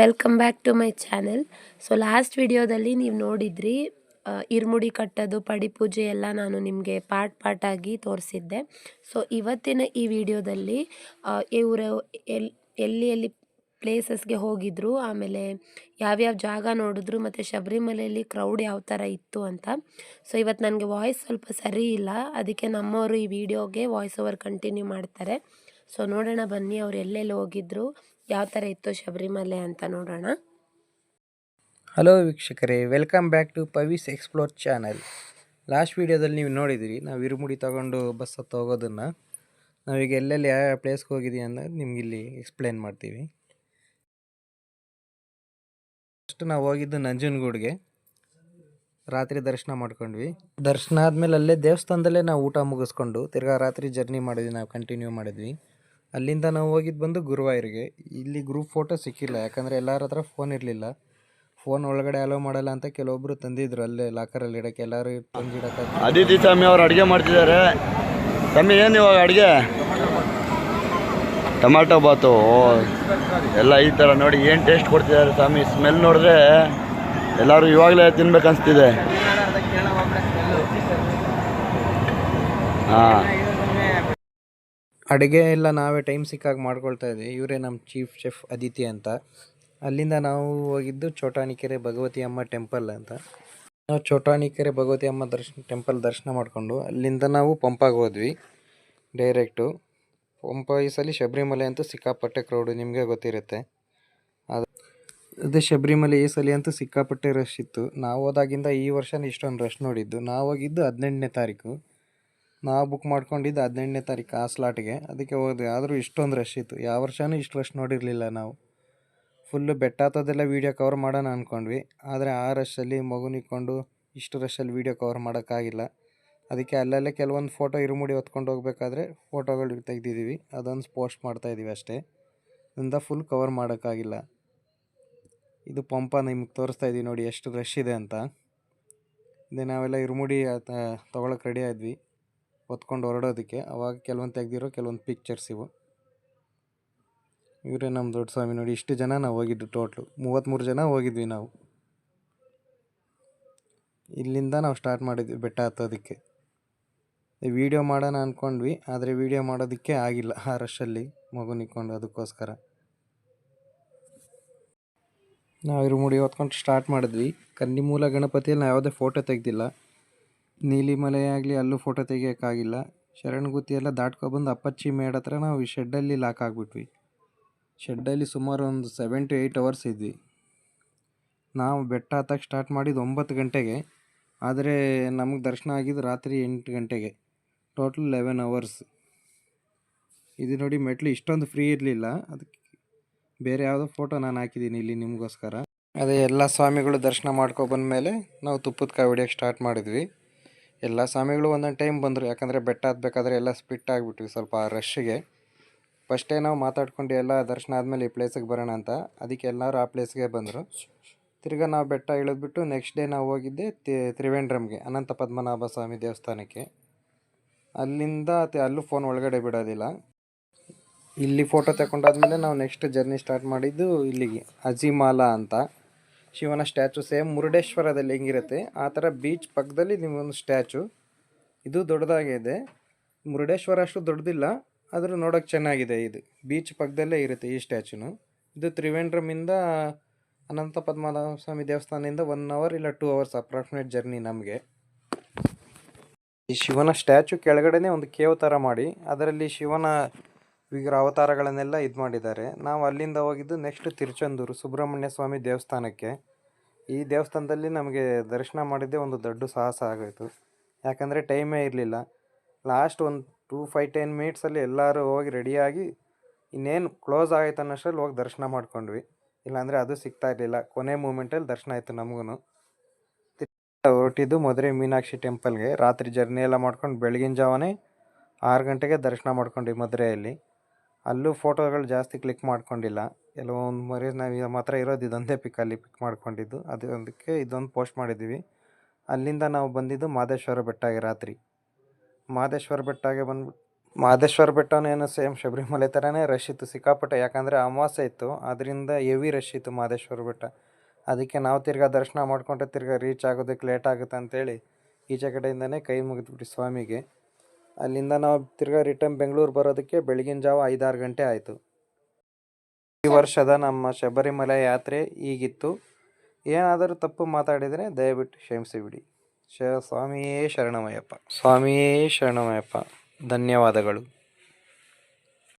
Welcome back to my channel so last ವಿಡಿಯೋದಲ್ಲಿ ನೀವು ನೋಡಿದ್ರಿ ಇರ್ಮುಡಿ ಕಟ್ಟೋದು ಪಡಿಪೂಜೆ ಎಲ್ಲ ನಾನು ನಿಮಗೆ ಪಾರ್ಟ್ ಪಾರ್ಟಾಗಿ ತೋರಿಸಿದ್ದೆ. ಸೊ ಇವತ್ತಿನ ಈ ವಿಡಿಯೋದಲ್ಲಿ ಇವರು ಎಲ್, ಎಲ್ಲಿ ಎಲ್ಲಿ ಪ್ಲೇಸಸ್ಗೆ ಹೋಗಿದ್ರು, ಆಮೇಲೆ ಯಾವ್ಯಾವ ಜಾಗ ನೋಡಿದ್ರು, ಮತ್ತು ಶಬರಿಮಲೆಯಲ್ಲಿ ಕ್ರೌಡ್ ಯಾವ ಥರ ಇತ್ತು ಅಂತ. ಸೊ ಇವತ್ತು ನನಗೆ ವಾಯ್ಸ್ ಸ್ವಲ್ಪ ಸರಿ ಇಲ್ಲ. ಅದಕ್ಕೆ ನಮ್ಮವರು ಈ ವಿಡಿಯೋಗೆ ವಾಯ್ಸ್ ಓವರ್ ಕಂಟಿನ್ಯೂ ಮಾಡ್ತಾರೆ. ಸೊ ನೋಡೋಣ ಬನ್ನಿ ಅವ್ರು ಎಲ್ಲೆಲ್ಲಿ ಹೋಗಿದ್ರು. ಯಾವ ಥರ ಇತ್ತು ಶಬರಿಮಲೆ ಅಂತ ನೋಡೋಣ. ಹಲೋ ವೀಕ್ಷಕರೇ, welcome back to Pavi's explore channel. Last ವೀಡಿಯೋದಲ್ಲಿ ನೀವು ನೋಡಿದಿರಿ, ನಾವು ಇರುಮುಡಿ ತಗೊಂಡು ಬಸ್ ಹತ್ತು ಹೋಗೋದನ್ನು. ನಾವೀಗ ಎಲ್ಲೆಲ್ಲಿ ಯಾವ ಯಾವ ಪ್ಲೇಸ್ಗೆ ಹೋಗಿದ್ದೀವಿ ಅನ್ನೋದು ನಿಮ್ಗೆ ಇಲ್ಲಿ ಎಕ್ಸ್ಪ್ಲೇನ್ ಮಾಡ್ತೀವಿ. ಫಸ್ಟ್ ನಾವು ಹೋಗಿದ್ದು ನಂಜನಗೂಡಿಗೆ. ರಾತ್ರಿ ದರ್ಶನ ಮಾಡ್ಕೊಂಡ್ವಿ. ದರ್ಶನ ಆದಮೇಲೆ ಅಲ್ಲೇ ದೇವಸ್ಥಾನದಲ್ಲೇ ನಾವು ಊಟ ಮುಗಿಸ್ಕೊಂಡು ತಿರ್ಗಾ ರಾತ್ರಿ ಜರ್ನಿ ಮಾಡಿದ್ವಿ, ನಾವು ಕಂಟಿನ್ಯೂ ಮಾಡಿದ್ವಿ. ಅಲ್ಲಿಂದ ನಾವು ಹೋಗಿದ್ದು ಬಂದು ಗುರುವಾಯೂರಿಗೆ. ಇಲ್ಲಿ ಗ್ರೂಪ್ ಫೋಟೋ ಸಿಕ್ಕಿಲ್ಲ, ಯಾಕಂದರೆ ಎಲ್ಲರ ಹತ್ರ ಫೋನ್ ಇರಲಿಲ್ಲ. ಫೋನ್ ಒಳಗಡೆ ಅಲೋ ಮಾಡಲ್ಲ ಅಂತ ಕೆಲವೊಬ್ರು ತಂದಿದ್ರು ಅಲ್ಲೇ ಲಾಕರಲ್ಲಿ ಇಡಕ್ಕೆ, ಎಲ್ಲರೂ ತಂದಿಡಕ್ಕೆ ಅದಿತಿ ಸ್ವಾಮಿ ಅವ್ರು ಅಡುಗೆ ಮಾಡ್ತಿದ್ದಾರೆ. ಸ್ವಾಮಿ, ಏನು ಇವಾಗ ಅಡುಗೆ? ಟೊಮಾಟೊ ಬಾತು ಎಲ್ಲ ಈ ಥರ ನೋಡಿ ಏನು ಟೇಸ್ಟ್ ಕೊಡ್ತಿದ್ದಾರೆ ಸ್ವಾಮಿ. ಸ್ಮೆಲ್ ನೋಡಿದ್ರೆ ಎಲ್ಲರೂ ಇವಾಗಲೇ ತಿನ್ಬೇಕು ಅನಿಸ್ತಿದೆ ಹಾಂ. ಅಡುಗೆ ಎಲ್ಲ ನಾವೇ ಟೈಮ್ ಸಿಕ್ಕಾಗ ಮಾಡ್ಕೊಳ್ತಾ ಇದ್ವಿ. ಇವರೇ ನಮ್ಮ ಚೀಫ್ ಶೆಫ್ ಅದಿತಿ ಅಂತ. ಅಲ್ಲಿಂದ ನಾವು ಹೋಗಿದ್ದು ಚೋಟಾಣಿಕೆರೆ ಭಗವತಿ ಅಮ್ಮ ಟೆಂಪಲ್ ಅಂತ. ನಾವು ಚೋಟಾಣಿಕೆರೆ ಭಗವತಿ ಅಮ್ಮ ದರ್ಶನ ಟೆಂಪಲ್ ದರ್ಶನ ಮಾಡಿಕೊಂಡು ಅಲ್ಲಿಂದ ನಾವು ಪಂಪಾಗೆ ಹೋದ್ವಿ. ಡೈರೆಕ್ಟು ಪಂಪ ಈ ಸಲ ಶಬರಿಮಲೆ ಅಂತೂ ಸಿಕ್ಕಾಪಟ್ಟೆ ಕ್ರೌಡು ನಿಮಗೆ ಗೊತ್ತಿರುತ್ತೆ. ಅದು ಶಬರಿಮಲೆ ಈ ಸಲ ಅಂತೂ ಸಿಕ್ಕಾಪಟ್ಟೆ ರಶ್ ಇತ್ತು. ನಾವು ಹೋದಾಗಿಂದ ಈ ವರ್ಷ ಇಷ್ಟೊಂದು ರಶ್ ನೋಡಿದ್ದು. ನಾವು ಹೋಗಿದ್ದು ಹದಿನೆಂಟನೇ ತಾರೀಕು. ನಾವು ಬುಕ್ ಮಾಡ್ಕೊಂಡಿದ್ದು ಹದಿನೆಂಟನೇ ತಾರೀಕು ಆ ಸ್ಲಾಟ್ಗೆ ಅದಕ್ಕೆ ಹೋದ್ವಿ ಆದರೂ ಇಷ್ಟೊಂದು ರಶ್ ಇತ್ತು. ಯಾವ ವರ್ಷವೂ ಇಷ್ಟು ರಶ್ ನೋಡಿರಲಿಲ್ಲ ನಾವು. ಫುಲ್ಲು ಬೆಟ್ಟ ಹತ್ತೋದೆಲ್ಲ ವೀಡಿಯೋ ಕವರ್ ಮಾಡೋಣ ಅಂದ್ಕೊಂಡ್ವಿ ಆದರೆ ಆ ರಶಲ್ಲಿ ಮಗುನಿಕೊಂಡು ಇಷ್ಟು ರಶಲ್ಲಿ ವೀಡಿಯೋ ಕವರ್ ಮಾಡೋಕ್ಕಾಗಿಲ್ಲ. ಅದಕ್ಕೆ ಅಲ್ಲಲ್ಲೇ ಕೆಲವೊಂದು ಫೋಟೋ ಇರುಮುಡಿ ಹೊತ್ಕೊಂಡು ಹೋಗ್ಬೇಕಾದ್ರೆ ಫೋಟೋಗಳು ತೆಗೆದಿದ್ದೀವಿ ಅದೊಂದು ಪೋಸ್ಟ್ ಮಾಡ್ತಾಯಿದ್ದೀವಿ ಅಷ್ಟೇ. ಅದರಿಂದ ಫುಲ್ ಕವರ್ ಮಾಡೋಕ್ಕಾಗಿಲ್ಲ. ಇದು ಪಂಪ ನಿಮ್ಗೆ ತೋರಿಸ್ತಾ ಇದ್ದೀವಿ ನೋಡಿ ಎಷ್ಟು ರಶ್ ಇದೆ ಅಂತ. ಇದೆ ನಾವೆಲ್ಲ ಇರುಮುಡಿ ತೊಗೊಳಕ್ಕೆ ರೆಡಿ ಆದ್ವಿ. ಹೊತ್ಕೊಂಡು ಹೊರಡೋದಕ್ಕೆ. ಅವಾಗ ಕೆಲವೊಂದು ತೆಗೆದಿರೋ ಕೆಲವೊಂದು ಪಿಕ್ಚರ್ಸ್ ಇವು. ಇವರೇ ನಮ್ಮ ದೊಡ್ಡ ಸ್ವಾಮಿ ನೋಡಿ, ಇಷ್ಟು ಜನ ನಾವು ಹೋಗಿದ್ದು ಟೋಟ್ಲು ಮೂವತ್ತ್ಮೂರು ಜನ ಹೋಗಿದ್ವಿ ನಾವು. ಇಲ್ಲಿಂದ ನಾವು ಸ್ಟಾರ್ಟ್ ಮಾಡಿದ್ವಿ ಬೆಟ್ಟ ಹತ್ತೋದಕ್ಕೆ. ವೀಡಿಯೋ ಮಾಡೋಣ ಅಂದ್ಕೊಂಡ್ವಿ ಆದರೆ ವಿಡಿಯೋ ಮಾಡೋದಕ್ಕೆ ಆಗಿಲ್ಲ ಆ ರಶಲ್ಲಿ ಮಗುನಿಕೊಂಡು ಅದಕ್ಕೋಸ್ಕರ. ನಾವು ಇರುಮುಡಿ ಹೊತ್ಕೊಂಡು ಸ್ಟಾರ್ಟ್ ಮಾಡಿದ್ವಿ. ಕನ್ನಿಮೂಲ ಗಣಪತಿಯಲ್ಲಿ ನಾವು ಯಾವುದೇ ಫೋಟೋ ತೆಗ್ದಿಲ್ಲ. ನೀಲಿಮಲೆ ಆಗಲಿ ಅಲ್ಲೂ ಫೋಟೋ ತೆಗಿಯೋಕ್ಕಾಗಿಲ್ಲ. ಶರಣಗುತ್ತಿ ಎಲ್ಲ ದಾಟ್ಕೊಬಂದು ಅಪ್ಪಚ್ಚಿ ಮೇಡ್ ಹತ್ರ ನಾವು ಈ ಶೆಡ್ಡಲ್ಲಿ ಲಾಕ್ ಆಗಿಬಿಟ್ವಿ. ಶೆಡ್ಡಲ್ಲಿ ಸುಮಾರು ಒಂದು ಸೆವೆನ್ ಟು ಏಯ್ಟ್ ಅವರ್ಸ್ ಇದ್ವಿ. ನಾವು ಬೆಟ್ಟ ಹತ್ತಕ್ಕೆ ಸ್ಟಾರ್ಟ್ ಮಾಡಿದ್ದು ಒಂಬತ್ತು ಗಂಟೆಗೆ. ಆದರೆ ನಮಗೆ ದರ್ಶನ ಆಗಿದ್ದು ರಾತ್ರಿ ಎಂಟು ಗಂಟೆಗೆ. ಟೋಟಲ್ ಲೆವೆನ್ ಅವರ್ಸ್ ಇದು ನೋಡಿ ಮೆಟ್ಲು ಇಷ್ಟೊಂದು ಫ್ರೀ ಇರಲಿಲ್ಲ. ಅದಕ್ಕೆ ಬೇರೆ ಯಾವುದೋ ಫೋಟೋ ನಾನು ಹಾಕಿದ್ದೀನಿ ಇಲ್ಲಿ ನಿಮಗೋಸ್ಕರ. ಅದೇ ಎಲ್ಲ ಸ್ವಾಮಿಗಳು ದರ್ಶನ ಮಾಡ್ಕೊಬಂದ್ಮೇಲೆ ನಾವು ತುಪ್ಪದ ಕಾಯಿ ಹೊಡಿಯೋಕ್ಕೆ ಸ್ಟಾರ್ಟ್ ಮಾಡಿದ್ವಿ. ಎಲ್ಲ ಸ್ವಾಮಿಗಳು ಒಂದೊಂದು ಟೈಮ್ ಬಂದರು. ಯಾಕಂದರೆ ಬೆಟ್ಟ ಹತ್ಬೇಕಾದ್ರೆ ಎಲ್ಲ ಸ್ಪಿಟ್ ಆಗಿಬಿಟ್ವಿ ಸ್ವಲ್ಪ ರಶ್ಗೆ ಫಸ್ಟೇ ನಾವು ಮಾತಾಡ್ಕೊಂಡು ಎಲ್ಲ ದರ್ಶನ ಆದಮೇಲೆ ಈ ಪ್ಲೇಸಿಗೆ ಬರೋಣ ಅಂತ. ಅದಕ್ಕೆ ಎಲ್ಲರೂ ಆ ಪ್ಲೇಸ್ಗೆ ಬಂದರು. ತಿರ್ಗಾ ನಾವು ಬೆಟ್ಟ ಇಳಿದ್ಬಿಟ್ಟು ನೆಕ್ಸ್ಟ್ ಡೇ ನಾವು ಹೋಗಿದ್ದೆ ತ್ರಿವೇಂದ್ರಮ್ಗೆ ಅನಂತ ಪದ್ಮನಾಭ ಸ್ವಾಮಿ ದೇವಸ್ಥಾನಕ್ಕೆ. ಅಲ್ಲಿಂದ ಅಲ್ಲೂ ಫೋನ್ ಒಳಗಡೆ ಬಿಡೋದಿಲ್ಲ. ಇಲ್ಲಿ ಫೋಟೋ ತಗೊಂಡಾದ್ಮೇಲೆ ನಾವು ನೆಕ್ಸ್ಟ್ ಜರ್ನಿ ಸ್ಟಾರ್ಟ್ ಮಾಡಿದ್ದು ಇಲ್ಲಿಗೆ, ಅಜಿಮಾಲಾ ಅಂತ. ಶಿವನ ಸ್ಟ್ಯಾಚು ಸೇಮ್ ಮುರುಡೇಶ್ವರದಲ್ಲಿ ಹೆಂಗಿರುತ್ತೆ, ಆ ಥರ ಬೀಚ್ ಪಕ್ಕದಲ್ಲಿ ನಿಮಗೊಂದು ಸ್ಟ್ಯಾಚು. ಇದು ದೊಡ್ಡದಾಗಿದೆ ಮುರುಡೇಶ್ವರ ಅಷ್ಟು ದೊಡ್ಡದಿಲ್ಲ, ಆದರೂ ನೋಡೋಕ್ಕೆ ಚೆನ್ನಾಗಿದೆ ಇದು. ಬೀಚ್ ಪಕ್ಕದಲ್ಲೇ ಇರುತ್ತೆ ಈ ಸ್ಟ್ಯಾಚುನು. ಇದು ತ್ರಿವೇಂಡ್ರಮಿಂದ ಅನಂತ ಪದ್ಮನಾಭ ಸ್ವಾಮಿ ದೇವಸ್ಥಾನದಿಂದ ಒನ್ ಅವರ್ ಇಲ್ಲ ಟೂ ಅವರ್ಸ್ ಅಪ್ರಾಕ್ಸಿಮೇಟ್ ಜರ್ನಿ ನಮಗೆ. ಈ ಶಿವನ ಸ್ಟ್ಯಾಚು ಕೆಳಗಡೆನೇ ಒಂದು ಕೇವ್ ಥರ ಮಾಡಿ, ಅದರಲ್ಲಿ ಶಿವನ ವಿಗ್ರಹ ಅವತಾರಗಳನ್ನೆಲ್ಲ ಇದು ಮಾಡಿದ್ದಾರೆ. ನಾವು ಅಲ್ಲಿಂದ ಹೋಗಿದ್ದು ನೆಕ್ಸ್ಟ್ ತಿರುಚಂದೂರು, ಸುಬ್ರಹ್ಮಣ್ಯ ಸ್ವಾಮಿ ದೇವಸ್ಥಾನಕ್ಕೆ. ಈ ದೇವಸ್ಥಾನದಲ್ಲಿ ನಮಗೆ ದರ್ಶನ ಮಾಡಿದ್ದೇ ಒಂದು ದೊಡ್ಡ ಸಾಹಸ ಆಗೋಯಿತು. ಯಾಕಂದರೆ ಟೈಮೇ ಇರಲಿಲ್ಲ. ಲಾಸ್ಟ್ ಒಂದು ಟೂ ಫೈವ್ ಟೆನ್ ಮಿನಿಟ್ಸಲ್ಲಿ ಎಲ್ಲರೂ ಹೋಗಿ ರೆಡಿಯಾಗಿ ಇನ್ನೇನು ಕ್ಲೋಸ್ ಆಗೈತೆ ಅನ್ನೋಷ್ಟರಲ್ಲಿ ಹೋಗಿ ದರ್ಶನ ಮಾಡ್ಕೊಂಡ್ವಿ. ಇಲ್ಲಾಂದರೆ ಅದು ಸಿಗ್ತಾ ಇರಲಿಲ್ಲ. ಕೊನೆ ಮೂಮೆಂಟಲ್ಲಿ ದರ್ಶನ ಆಯಿತು ನಮಗೂ ಹೊರಟಿದ್ದು ಮದುವೆ ಮೀನಾಕ್ಷಿ ಟೆಂಪಲ್ಗೆ ರಾತ್ರಿ ಜರ್ನಿ ಎಲ್ಲ ಮಾಡ್ಕೊಂಡು ಬೆಳಗಿನ ಜಾವನೇ ಆರು ಗಂಟೆಗೆ ದರ್ಶನ ಮಾಡ್ಕೊಂಡ್ವಿ ಮದುವೆಯಲ್ಲಿ ಅಲ್ಲೂ ಫೋಟೋಗಳು ಜಾಸ್ತಿ ಕ್ಲಿಕ್ ಮಾಡ್ಕೊಂಡಿಲ್ಲ. ಕೆಲವೊಂದು ಮರೀಸ್ ನಾವು ನಮ್ಮ ಹತ್ರ ಇರೋದು ಇದೊಂದೇ ಪಿಕ್ ಅಲ್ಲಿ ಪಿಕ್ ಮಾಡ್ಕೊಂಡಿದ್ದು. ಅದು ಅದಕ್ಕೆ ಇದೊಂದು ಪೋಸ್ಟ್ ಮಾಡಿದ್ದೀವಿ ಅಲ್ಲಿಂದ ನಾವು ಬಂದಿದ್ದು ಮಾದೇಶ್ವರ ಬೆಟ್ಟಗೆ ರಾತ್ರಿ. ಮಾದೇಶ್ವರ ಬೆಟ್ಟಗೆ ಬಂದು ಮಾದೇಶ್ವರ ಏನು ಸೇಮ್ ಶಬರಿಮಲೆ ಥರನೇ ರಶ್ ಇತ್ತು, ಸಿಕ್ಕಾಪಟ್ಟೆ. ಯಾಕಂದರೆ ಅಮಾವಾಸ್ಯೆ ಇತ್ತು. ಅದರಿಂದ ಹೆವಿ ರಶ್ ಇತ್ತು ಮಾದೇಶ್ವರ ಬೆಟ್ಟ. ಅದಕ್ಕೆ ನಾವು ತಿರ್ಗಾ ದರ್ಶನ ಮಾಡಿಕೊಂಡ್ರೆ ತಿರ್ಗಾ ರೀಚ್ ಆಗೋದಕ್ಕೆ ಲೇಟ್ ಆಗುತ್ತೆ ಅಂತೇಳಿ ಈಚೆ ಕಡೆಯಿಂದನೇ ಕೈ ಮುಗಿದ್ಬಿಟ್ಟು ಸ್ವಾಮಿಗೆ. ಅಲ್ಲಿಂದ ನಾವು ತಿರ್ಗಾ ರಿಟರ್ನ್ ಬೆಂಗಳೂರು ಬರೋದಕ್ಕೆ ಬೆಳಗಿನ ಜಾವ ಐದಾರು ಗಂಟೆ ಆಯಿತು. ಈ ವರ್ಷದ ನಮ್ಮ ಶಬರಿಮಲೆ ಯಾತ್ರೆ ಈಗಿತ್ತು. ಏನಾದರೂ ತಪ್ಪು ಮಾತಾಡಿದರೆ ದಯವಿಟ್ಟು ಕ್ಷಮಿಸಿಬಿಡಿ. ಶ, ಸ್ವಾಮಿಯೇ ಶರಣಮಯಪ್ಪ ಸ್ವಾಮಿಯೇ ಶರಣಮಯಪ್ಪ ಧನ್ಯವಾದಗಳು.